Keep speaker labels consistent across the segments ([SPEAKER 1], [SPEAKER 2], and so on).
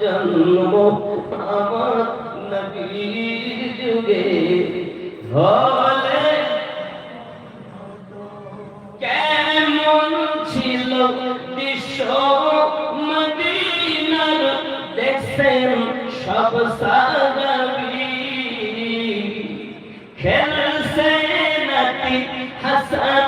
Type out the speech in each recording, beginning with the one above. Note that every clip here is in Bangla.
[SPEAKER 1] জন্ম আমার নবীর যুগে। হলে কেমন ছিল বিশ্ব মদিনার? দেখছেন সব সাগাবি খেলছে নাতি হাসান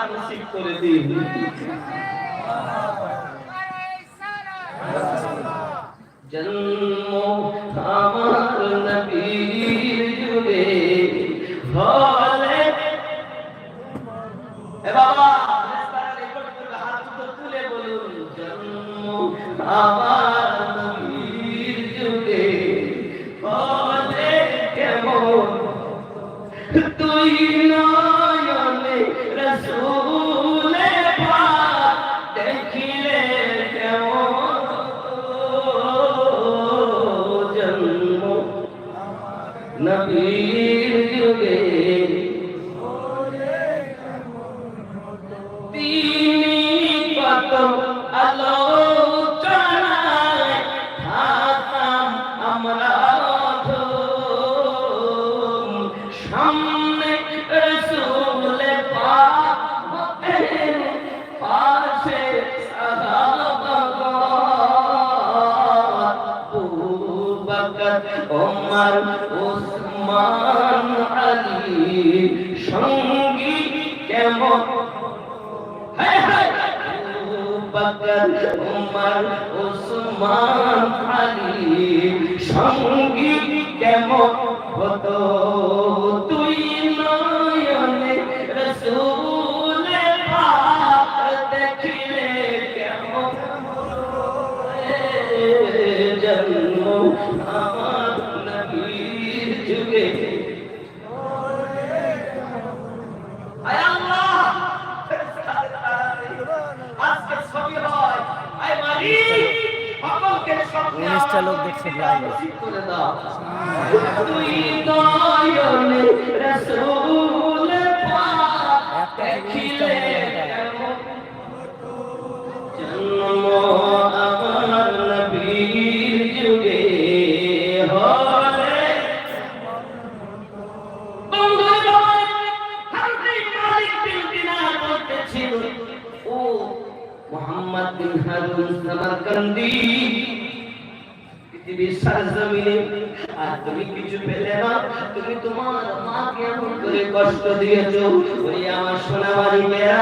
[SPEAKER 1] দিদার নসিব করে দিন। জন্ম আমার নবীর জুড়ে নবীর সঙ্গী কেমন? ওমর ওসমান আলী সঙ্গী কেমন হতো?
[SPEAKER 2] উনিশটা লোক দেখছে
[SPEAKER 1] দিকে হারুন সামারকান্দি পৃথিবীর সরজমিনে আর তুমি কিছু পেলে না, তুমি তোমার মাকে এমন করে কষ্ট দিয়েছ ওই আমার মেয়েরা,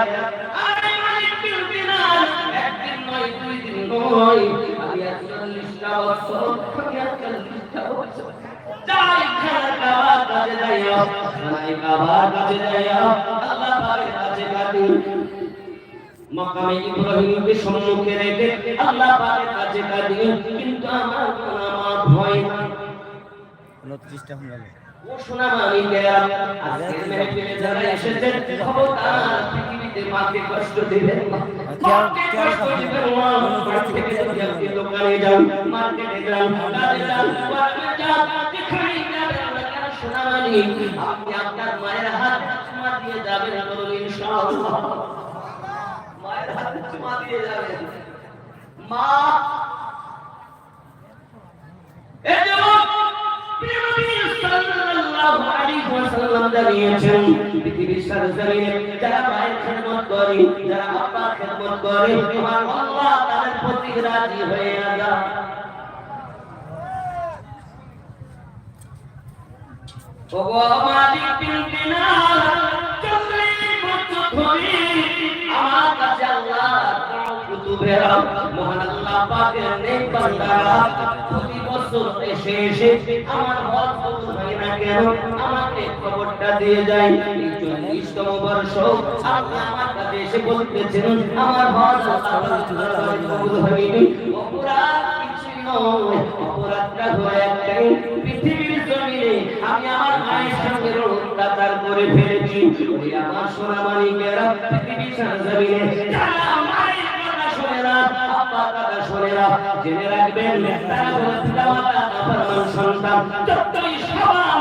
[SPEAKER 1] আরে মালিক বিন দিনার একদিন নয়, দুই দিন নয়, আমি আর চল্লিশটা বছর, আমি আর চল্লিশটা বছর। যাই খানা খাবার কাজে যাইয়া, খানায় খাবার কাজে যাইয়া, আল্লাহ পাকের কাছে কাটি মাকামে ইব্রাহিমকে সম্মুখে রেখে আল্লাহ পাকের কাছে কাটি কিন্তু আমার কোনো মাপ হয় না।
[SPEAKER 2] উনত্রিশটা হয়ে গেল
[SPEAKER 1] ও সোনা মানিকেরা আজকের মেহফিলে যারা এসেছেন খবরদার পৃথিবীতে মাকে কষ্ট দিবেন না। মাকে কষ্ট দিবেন না। মার থেকে যদি আপনি দোকানে মার্কেটে যাবেন কেন মানি আপনার মায়ের হাত দিয়ে যাবেন বলুন ইনশাআল্লাহ। চুমা দিয়ে যাবেন মা এই ওয়াসাল্লাম জানিয়েছেন পৃথিবীর সরজমিনে যারা মায়ের খেদমত করে যারা আব্বার খেদমত করে আমার আল্লাহ তাদের প্রতি রাজি হয়ে যায় ওগো মালিক বিন দিনার চল্লিশ বছর ধরে আমার কাছে কুতুবেরা মহান আল্লাহ পাকের নেক বান্দারা, প্রতি বছর এসে এসে আমার হজ কবুল না কেন? আমাকে খবরটা দিয়ে যায়। চল্লিশতম বর্ষ, আপনি আমার কাছে এসে বলতেছেন, আমার হজ কবুল হয়নি। অপরাধ কিছুই নয়, অপরাধটা হয়ে একটাই, পৃথিবীর জমিনে আমি আমার মায়ের সঙ্গে অত্যাচার করে ফেলেছি। ওই আমার সোনা মানিকেরা পৃথিবীর জমিনে আব্বা কথা জেনে রাখবেন তারা হলো পিতামাতা নাফরমান সন্তান যতই সমান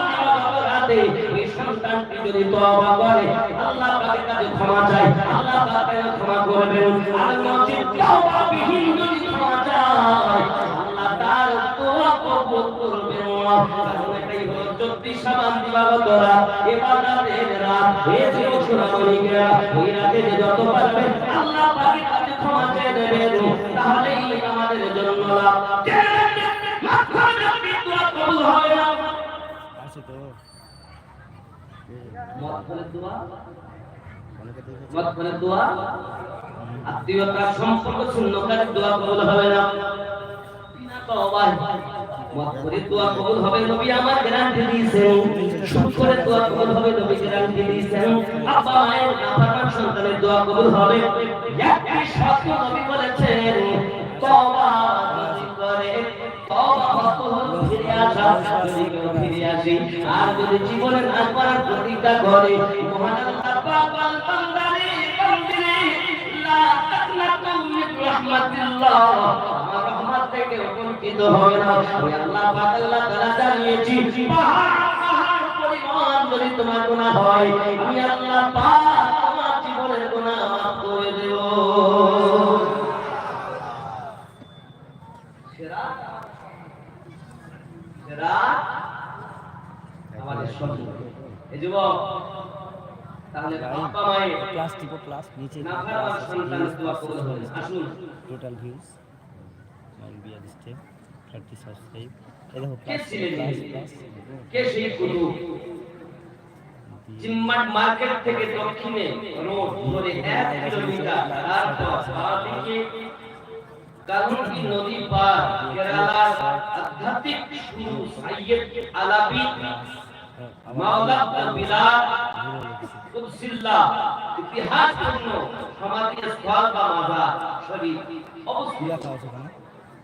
[SPEAKER 1] অপরাধে ওই সন্তানটি যদি তওবা করে, আল্লাহ পাকের কাছে ক্ষমা চায়, আল্লাহ পাকের ক্ষমা করবেন। আর নচেত তওবা বিহীন যদি ক্ষমা চায়, আল্লাহ তার দোয়া কবুল করবেন। না চব্বিশ সাবান দিবাগত রাত এবাদাতের রাত, এ সোনামণিকেরা ওই রাতে যত পারবেন, আল্লাহ পাকের ক্ষমা চেয়ে দেবেন
[SPEAKER 2] আছে তো।
[SPEAKER 1] সন্তানের দোয়া কবুল হবে ফিরে আসা যদি কেউ ফিরে আসে আর যদি জীবনে না প্রতিজ্ঞা করে মহান আল্লাহ পাক বান্দারে বান্দিরে লা তাকনাতু মিন রাহমাতিল্লাহ আমার রহমত থেকে বঞ্চিত হবে না ওই আল্লাহ পাক আল্লাহ তাআলা জানিয়েছি পাহাড় পাহাড় পরিমাণ যদি তোমার গুনাহ হয় আমি আল্লাহ পাক সেরা আমাদের স্বপ্ন এই যুবক তাহলে বাবা মায়ের
[SPEAKER 2] প্লাস টিপো প্লাস নিচে
[SPEAKER 1] নাফরমান সন্তানের দোয়া কবুল হবে আসুন
[SPEAKER 2] টোটাল ভিউজ মাইল বিয়ার স্টেপ থার্টি সাবস্ক্রাইব এই দেখো
[SPEAKER 1] কে
[SPEAKER 2] প্লাস
[SPEAKER 1] ছিলেন
[SPEAKER 2] প্লাস
[SPEAKER 1] ইনি?
[SPEAKER 2] প্লাস
[SPEAKER 1] কে সেই কুতু চিম্মাট মার্কেট থেকে দক্ষিণে রোড ধরে এক কিলোমিটার তারপর বাঁদিকে কালুকি নদী পার, কেরালার আধ্যাত্মিক গুরু আলাবি মাওলা সমাধি স্থল বা মাজার অবস্থিত।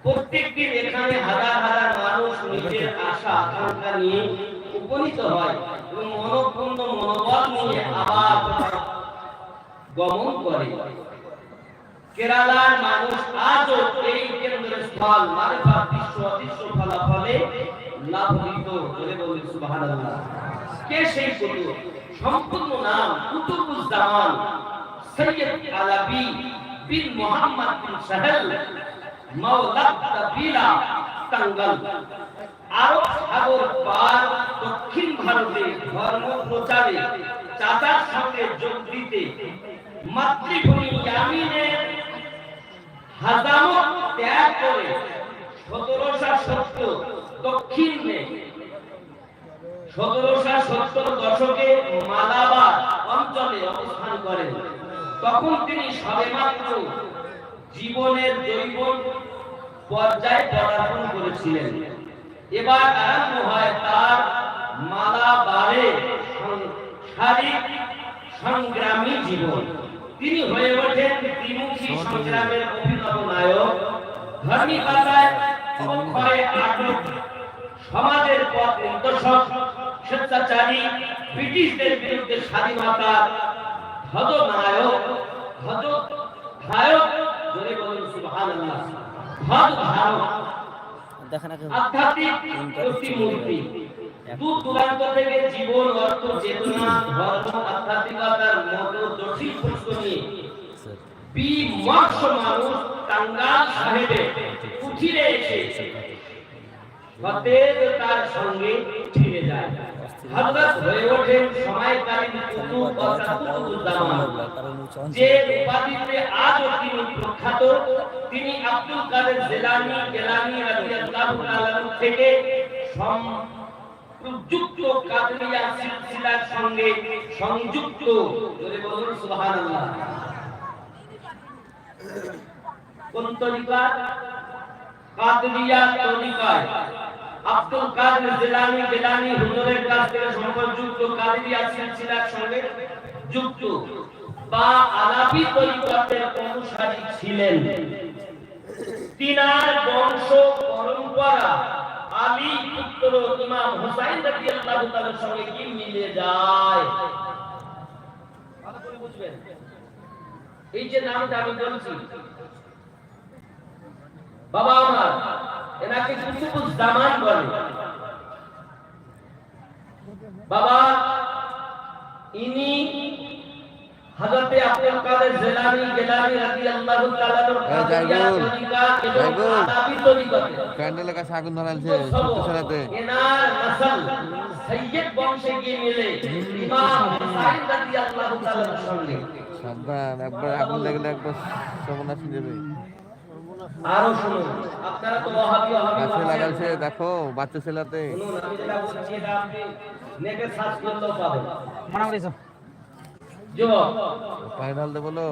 [SPEAKER 1] প্রত্যেকদিন এখানে হাজার হাজার মানুষ নিজের আশা, আকাঙ্ক্ষা নিয়ে উপনীত হয় এবং মনোপূর্ণ মনোবল নিয়ে আবার গমন করে। কেরালার মানুষ আজও এই কেন্দ্রস্থল মারেফা বিশ্ব অদৃশ্য ফলাফলে লাভিত বলে বলি সুবহানাল্লাহ। কে সেই কুতুব সম্পূর্ণ নাম কুতুবুজ্জামান সৈয়দ আলাবি বিন মোহাম্মদ বিন সাহেল মাওলা কাবিলা টাঙ্গাল আরব সাগর পার দক্ষিণ ভারতে ধর্ম প্রচারে চাচার সঙ্গে যোগ দিতে মাতৃভূমি ইয়ামিনের দশকে মালাবার অঞ্চলে অবস্থান করেন। তখন তিনি সবেমাত্র জীবনের জৈব পর্যায়ে পদার্পণ করেছিলেন। এবার আরম্ভ হয় তার মালাবারে শারীরিক সংগ্রামী জীবন। তিনি হয়ে ওঠেন ত্রিমুখী সংগ্রামের অভিনব নায়ক। ধর্মীকতায় অক্ষয় আটক সমাজের পথ নির্দেশক স্বেচ্ছাচারী ব্রিটিশদের বিরুদ্ধে স্বাধীনতা হদ নায়ক হদ ধায়ক জোরে বলুন সুবহানাল্লাহ হদ ধারক আধ্যাত্মিক প্রতিমূর্তি দূর দূরান্ত থেকে জীবন অর্থ চেতনা ধর্ম আধ্যাত্মিকতার মতো জটিল প্রশ্ন নিয়ে বিমর্ষ মানুষ টাঙ্গাল সাহেবে কুঠিরে এসে সতেজ তার সঙ্গে ফিরে যায়। হযরত হয়ে ওঠেন সময়কালীন কুতুব তথা কুতুবুজ্জামান যে উপাধিতে আজও তিনি প্রখ্যাত তিনি আব্দুল কাদের জেলানি গেলানি রাদিয়াল্লাহু তাআলা থেকে সংযুক্ত কাদরিয়া সিলসিলার সঙ্গে সংযুক্ত। জোরে বলুন, সুবহানাল্লাহ। কোন তরিকা কাদরিয়া তরিকায় আব্দুল কাদের জিলানী জিলানী হুজুরের কাছ থেকে সম্পর্কযুক্ত কাদরিয়া সিলসিলার সঙ্গে যুক্ত। বা আলাপি তরিকতের অনুসারী ছিলেন। তিনার বংশ পরম্পরা আলী পুত্র ইমাম হুসাইন রাদিয়াল্লাহু তাআলার সঙ্গে কি মিলে যায়? ভালো করে বুঝবেন। এই যে নামটা আমি বলছি, বাবা আমার, এনাকে কুতুবুজ জামান বলে। বাবা, ইনি হযরতে আব্দুল কাদের জিলানী গিলানী রাদিয়াল্লাহু তাআলার
[SPEAKER 3] এই
[SPEAKER 1] তরিকা এবং আদাবি তরিকাতে
[SPEAKER 3] প্যান্ডেলের কাছে আগুন ধরালছে সত্যি ছেলেতে
[SPEAKER 1] এনার নসল সৈয়দ বংশে গিয়ে মিলে ইমাম হুসাইন রাদিয়াল্লাহু তাআলার সঙ্গে।
[SPEAKER 3] সাবধান একবার আগুন লাগলে একবার সর্বনাশ হয়ে যাবে।
[SPEAKER 1] আরও শুনুন আপনারা তো ওয়াহাবি ওয়াহাবি
[SPEAKER 3] গাছে
[SPEAKER 1] বলছেন।
[SPEAKER 3] দেখো বাচ্চা ছেলেতে।
[SPEAKER 1] শুনুন আমি যেটা বলছি এটা আপনি নেটে সার্চ করলেও পাবেন
[SPEAKER 2] মানা করেছ
[SPEAKER 3] পানি ঢালতে বলো।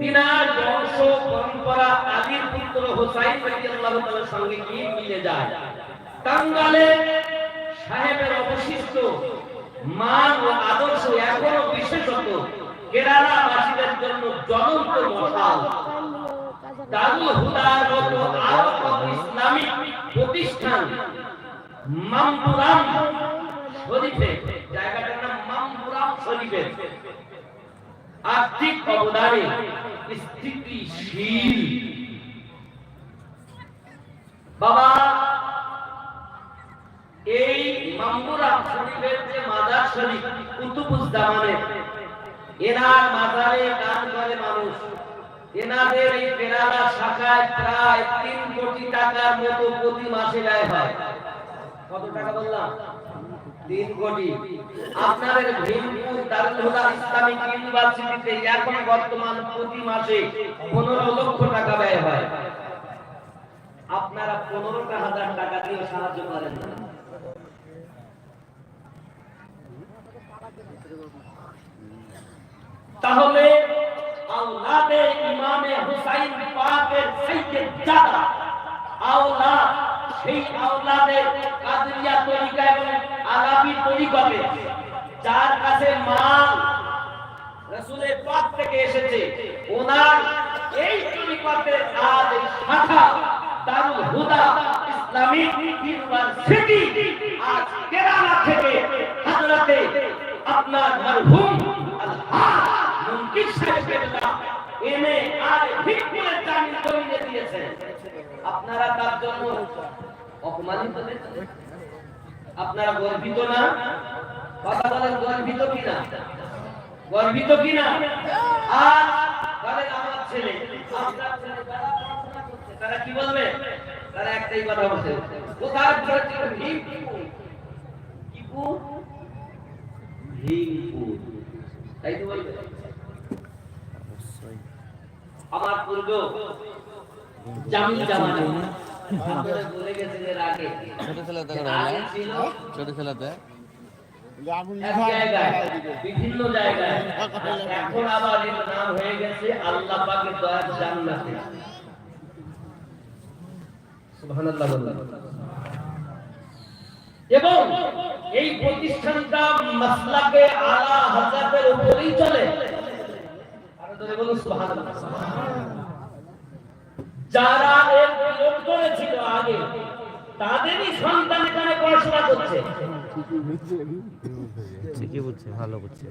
[SPEAKER 1] তিনার বংশ পরম্পরা আদির পুত্র হুসাইন রাদিয়াল্লাহু তাআলার সঙ্গে কি মিলে যায়? টাঙ্গালে সাহেবের অবশিষ্ট মান ও আদর্শ এখনও বিশেষত কেরালা বাসীদের জন্য জ্বলন্ত মশাল। মামপুরাম মামপুরাম স্থিতিশীল। বাবা, এই মামুরা শরীফের যে মাজার শরীফ কুতুবুজ্জামানের, এনার মাজারে দান করে মানুষ। এনাদের এই কেরালা শাখায় প্রায় তিন কোটি টাকার মতো প্রতি মাসে ব্যয় হয়। কত টাকা বললাম? পনেরো টাকা হাজার টাকা দিয়ে সাহায্য করেন না। তাহলে আওলাদে ইমামে হুসাইন পাকের সাইয়্যিদ জাদা। আওলাদ সেই আওলাদের কাদরিয়া তরিকা এবং আলাবি তরিকাতে, যার কাছে মাল রাসূলের পাক থেকে এসেছে। ওনার এই তরিকাতে আজ শাখা দারুল হুদা ইসলামিক ইউনিভার্সিটি আজ কেরালা থেকে হযরতে আপনার মরহুম আলহাজ আপনারা গর্বিত না? কথা বলেন, গর্বিত কিনা? গর্বিত কিনা? আর বলেন আমার ছেলে তারা কি বলবে? তারা একটাই কথা বলছে, কোথায় তাই তো বলবে। আমার পূর্ব জামিল জামানে আপনারা বলে গেছেন এর আগে।
[SPEAKER 3] ছোট ছোট
[SPEAKER 1] বিভিন্ন জায়গায়। এখন আবার এর নাম হয়ে গেছে আল্লাহ পাকের দয়ার জান্নাতে। সুবহানাল্লাহ এবং এই প্রতিষ্ঠানটা মাসলাকে আলা হাজাতের উপরেই চলে আরও জোরে বলুন সুবহানাল্লাহ যারা এর বিরোধ করেছিল আগে তাদেরই সন্তান এখানে পড়াশোনা করছে।
[SPEAKER 2] ঠিকই ভালো বুঝছে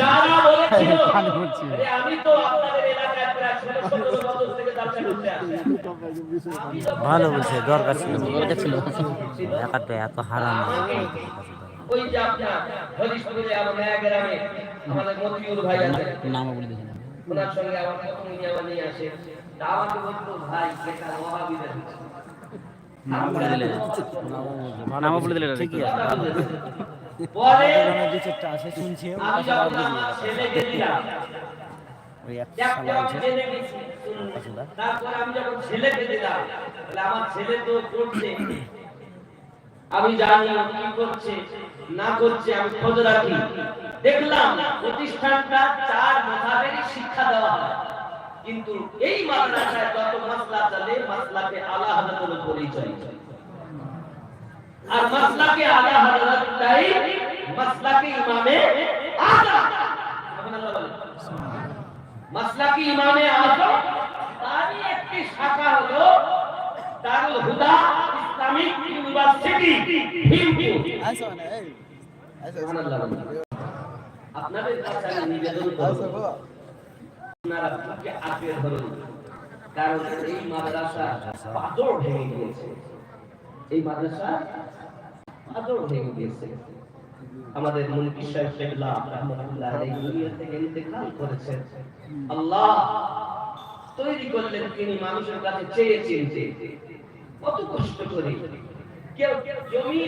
[SPEAKER 1] যারা বলেছিল আরে আমি তো আপনাদের এলাকায় প্রায় ষোলো সতেরো বছর থেকে ব্যবসা করতে আসি
[SPEAKER 2] ভালো বলছে দরকার ছিল দরকার ছিল। একাতে এত হারাম।
[SPEAKER 1] ওই যে আপনার হরিশপুরে আমার গ্রামে আমাদের মতিউর ভাই আছে।
[SPEAKER 2] নাম বলে দিয়েছেন।
[SPEAKER 1] ওনার সঙ্গে আমার প্রথম নিয়ে নিয়ে আসে। তা আমাকে বলতো ভাই যেটা ওয়াহাবিদের
[SPEAKER 2] নাম বলে দিলে নাম বলে দিলে ঠিকই আছে।
[SPEAKER 1] পরে
[SPEAKER 2] দু চারটা আছে শুনছি।
[SPEAKER 1] আমি যখন আমার ছেলেকে
[SPEAKER 2] ওই এক
[SPEAKER 1] আমি যখন তাহলে আমার ছেলে তো পড়ছে আমি জানি ও কি করছে, না করছে, আমি খোঁজ রাখি। দেখলাম প্রতিষ্ঠানটা চার মতাবেরই শিক্ষা দেওয়া হয়। কিন্তু এই মাদ্রাসায় যত মাসলা চলে মাসলাকে আলা হযরতের পরিচয় আর মাসলাকে আলা হযরতটাই মাসলাকে ইমামে আযম সুবহানাল্লাহ ইমামে আযম তারই একটি শাখা হলো দারুল হুদা। ইসলামিক ইউনিভার্সিটি হিমপুর সুবহানাল্লাহ বলেন। আপনাদের কাছে আমি নিবেদন করব। আপনারা বুকে আঁকড়ে ধরুন। কারণ এই মাদ্রাসা পাথর ভেঙে গিয়েছে। এই মাদ্রাসা পাথর ভেঙে গিয়েছে। আমাদের মুনকি সাহেব কেবলা রহমাতুল্লাহ আলাইহি দুনিয়া থেকে ইন্তেকাল করেছেন। আল্লাহ তৈরি করলেন তিনি মানুষের কাছে চেয়ে চিনতে কত কষ্ট করে। কেউ জমি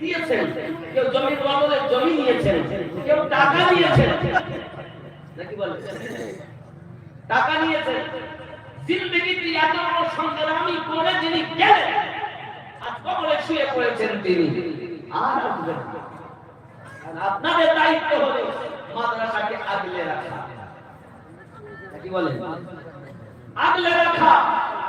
[SPEAKER 1] দিয়েছেন, কেউ জমির বদলে জমি নিয়েছেন, কেউ টাকা নিয়েছেন নাকি বলেন টাকা নিয়েছেন। জিন্দগিতে এত বড় করে যিনি গেলেন শুয়ে পড়েছেন তিনি। আর আপনাদের দায়িত্ব হলো মাদ্রাসাকে আগলে রাখা। কি আগলে রাখা।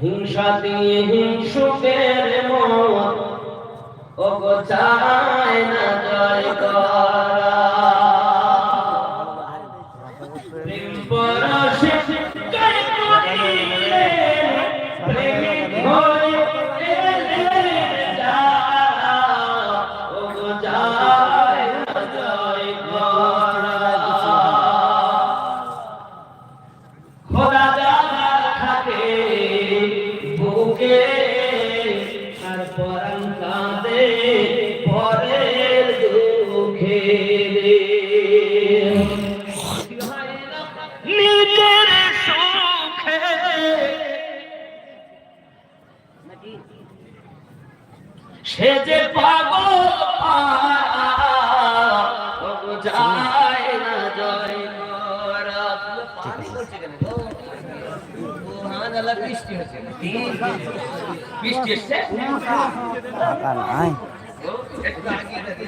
[SPEAKER 1] হিংসা দিয়ে হিংসুকের মত ও চায় না জয় করা। ও, একটু আগিয়ে দেখি।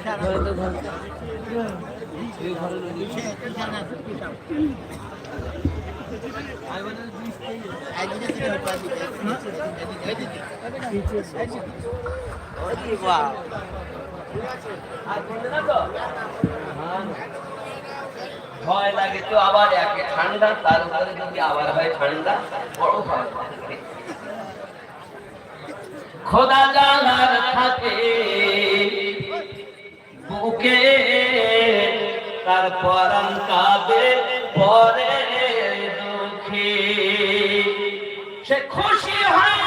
[SPEAKER 1] আর বলবে না তো? ভয় লাগে তো আবার একে ঠান্ডা তার উপরে যদি আবার হয় ঠান্ডা বড় ভয়। খোদা জানার থাকে বুকে তার পরাণ কাঁদে পরে দুঃখে। সে খুশি হয়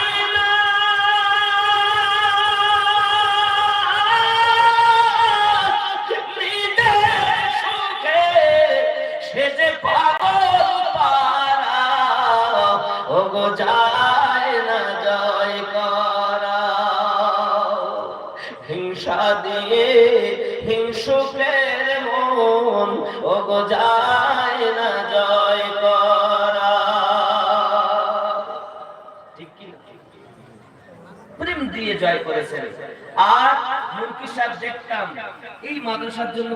[SPEAKER 1] মাদ্রাসার জন্য